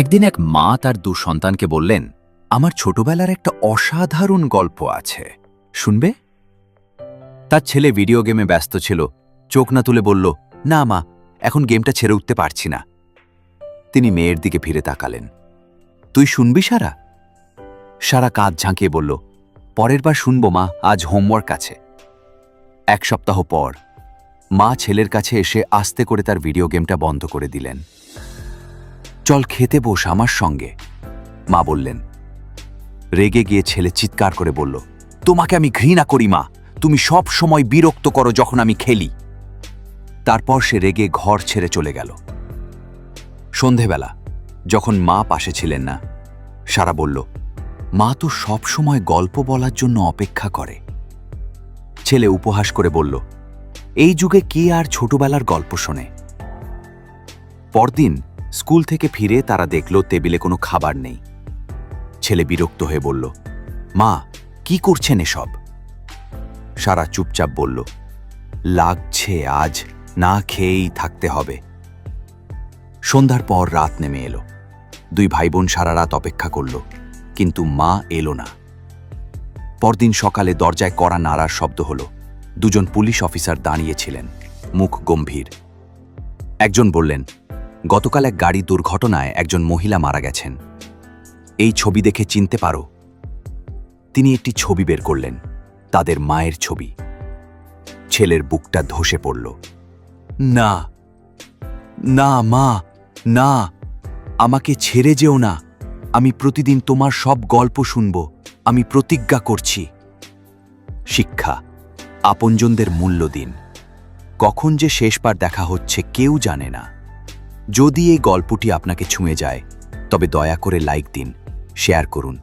একদিন এক মা তার দু সন্তানকে বললেন, আমার ছোটবেলার একটা অসাধারণ গল্প আছে। শুনবে? তার ছেলে ভিডিও গেমে ব্যস্ত ছিল। চোখ না তুলে বলল, না মা, এখন গেমটা ছেড়ে উঠতে পারছি না। তিনি মেয়ের দিকে ফিরে তাকালেন। তুই শুনবি সারা? সারা কাঁধ ঝাঁকিয়ে বলল, পরের বার শুনব মা, আজ হোমওয়ার্ক আছে। এক সপ্তাহ পর মা ছেলের কাছে এসে আস্তে করে তার ভিডিও গেমটা বন্ধ করে দিলেন। চল খেতে বস আমার সঙ্গে। মা বললেন। রেগে গিয়ে ছেলে চিৎকার করে বলল, তোমাকে আমি ঘৃণা করি, মা। তুমি সব সময় বিরক্ত করো যখন আমি খেলি। তারপর সে রেগে ঘর ছেড়ে চলে গেল। সন্ধেবেলা, যখন মা পাশে ছিলেন না, সারা বলল, মা তো সব সময় গল্প বলার জন্য অপেক্ষা করে। ছেলে উপহাস করে বলল, এই যুগে কে আর ছোটবেলার গল্প শোনে? পরদিন স্কুল থেকে ফিরে তারা দেখল টেবিলে কোনো খাবার নেই। ছেলে বিরক্ত হয়ে বলল, মা, কি করছেন এসব? সারা চুপচাপ বলল, লাগছে, আজ না খেয়েই থাকতে হবে। সন্ধ্যার পর রাত নেমে এলো। দুই ভাই বোন সারা রাত অপেক্ষা করল, কিন্তু মা এলো না। পরদিন সকালে দরজায় কড়া নাড়ার শব্দ হলো। দুজন পুলিশ অফিসার দাঁড়িয়েছিলেন, মুখ গম্ভীর। একজন বললেন গতকাল এক গাড়ি দুর্ঘটনায় একজন মহিলা মারা গেছেন। এই ছবি দেখে চিনতে পারো। তিনি একটি ছবি বের করলেন, তাদের মায়ের ছবি। ছেলের বুকটা ধসে পড়ল। না না মা, না, আমাকে ছেড়ে যেও না। আমি প্রতিদিন তোমার সব গল্প শুনব, আমি প্রতিজ্ঞা করছি। শিক্ষা, আপনজনদের মূল্য দিন। কখন যে শেষবার দেখা হচ্ছে কেউ জানে না। যদি এই গল্পটি আপনাকে ছুঁয়ে যায় তবে দয়া করে লাইক দিন শেয়ার করুন।